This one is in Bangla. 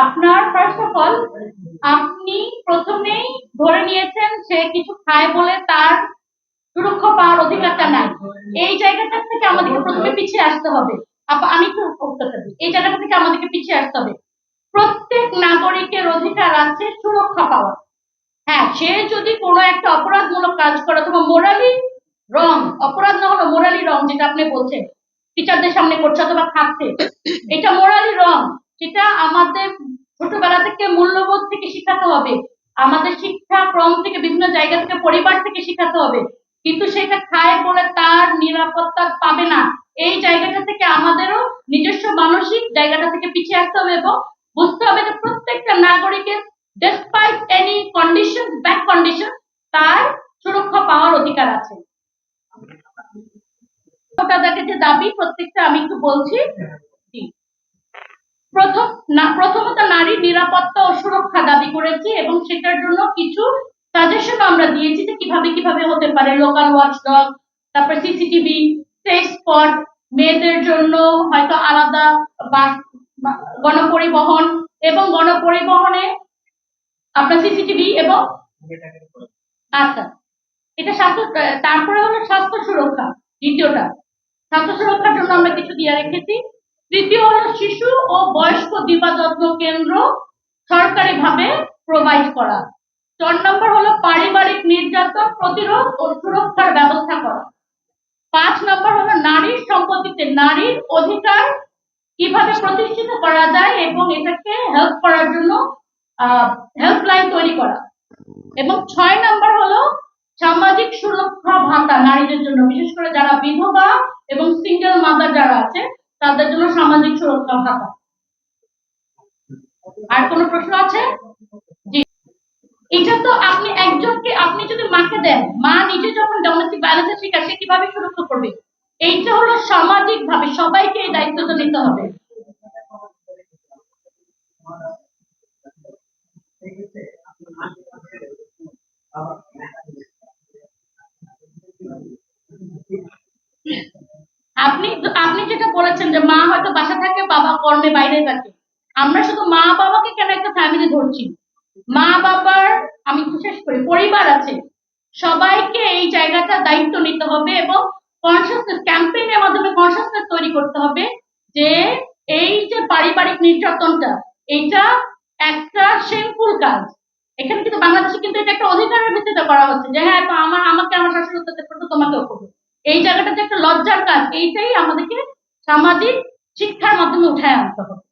আপনার ফার্স্ট অফ অল আপনি প্রথমেই ধরে নিয়েছেন সে কিছু খায় বলে তার সুরক্ষা পাওয়ার অধিকারটা নাই। এই জায়গাটা থেকে আমাদেরকে প্রথমে পিছিয়ে আসতে হবে। আমি দিই। এই জায়গাটা থেকে আমাদেরকে পিছিয়ে আসতে হবে। প্রত্যেক নাগরিকের অধিকার আছে সুরক্ষা পাওয়া হ্যাঁ সে যদি কোনো একটা অপরাধমূলক কাজ করে, অথবা মোরালি রং অপরাধ না হলো মোরালি রং যেটা আপনি বলছেন টিচারদের সামনে করছে অথবা খাচ্ছে, এটা মোরালি সেটা আমাদের ছোটবেলা থেকে মূল্যবোধ থেকে শিখাতে হবে। আমাদের শিক্ষা ক্রম থেকে বিভিন্ন জায়গা থেকে পরিবার থেকে শেখাতে হবে। কিন্তু সেটা খায় বলে তার নিরাপত্তা পাবে না। এই জায়গাটা থেকে আমাদেরও নিজস্ব মানসিক জায়গাটা থেকে পিছিয়ে আসতে হবে এবং বুঝতে হবে যে প্রত্যেকটা নাগরিকের despite any condition back condition তার সুরক্ষা পাওয়ার অধিকার আছে। তাদেরকে যে দাবি, প্রত্যেকটা আমি একটু বলছি। প্রথম, না, প্রথমত নারীর নিরাপত্তা ও সুরক্ষা দাবি করেছি এবং সেটার জন্য কিছু সাজেশন আমরা দিয়েছি যে কীভাবে কীভাবে হতে পারে লোকাল ওয়াচডগ তারপর সিসিটিভি সেফ স্পট মেয়েদের জন্য হয়তো আলাদা বাস গণপরিবহন এবং গণপরিবহনে আপনার সিসিটিভি এবং আচ্ছা এটা স্বাস্থ্য, তারপরে হলো স্বাস্থ্য সুরক্ষা, দ্বিতীয়টা, স্বাস্থ্য সুরক্ষার জন্য আমরা কিছু দিয়ে রেখেছি। তৃতীয় হলো শিশু ও বয়স্ক দিবাযত্ন কেন্দ্র সরকারিভাবে প্রোভাইড করা। চার নম্বর হলো পারিবারিক নির্যাতন প্রতিরোধ ও সুরক্ষার ব্যবস্থা করা। পাঁচ নম্বর হলো নারীর সম্পত্তিতে নারীর অধিকার কীভাবে প্রতিষ্ঠিত করা যায় এবং এটাকে হেল্প করার জন্য হেল্পলাইন তৈরি করা। এবং ছয় নম্বর হলো সামাজিক সুরক্ষা ভাতা নারীদের জন্য, বিশেষ করে যারা বিধবা এবং সিঙ্গেল মাদার যারা আছে তাদের জন্য সামাজিক সুরক্ষা ভাতা আর কোনো প্রশ্ন আছে? এটা তো আপনি একজনকে, আপনি যদি মাকে দেন, মা নিজে যখন ডোমেস্টিক ভায়োলেন্সের শিকার সে কীভাবে সুরক্ষা করবে? এইটা হলো সামাজিক ভাবে সবাইকে এই দায়িত্বটা নিতে হবে। আপনি আপনি যেটা বলেছেন যে মা হয়তো বাসা থাকে, বাবা কর্মে বাইরে থাকে। আমরা শুধু মা বাবাকে কেন একটা ফ্যামিলি ধরছি? মা বাবার, আমি বিশেষ করি পরিবার আছে, সবাইকে এই জায়গাটা দায়িত্ব নিতে হবে এবং কনসিয়াসনেস ক্যাম্পেইনের মাধ্যমে কনসিয়াসনেস তৈরি করতে হবে যে এই যে পারিবারিক নির্যাতনটা, এটা একটা শেমফুল কাজ। এখানে কিন্তু বাংলাদেশে কিন্তু এটা একটা অধিকারের ভিত্তিতে করা হচ্ছে যে হ্যাঁ আমার, আমাকে আমার শাশুড়ি তোমাকেও করবে। এই জায়গাটা যে একটা লজ্জার কাজ, এইটাই আমাদেরকে সামাজিক শিক্ষার মাধ্যমে উঠায় আনতে হবে।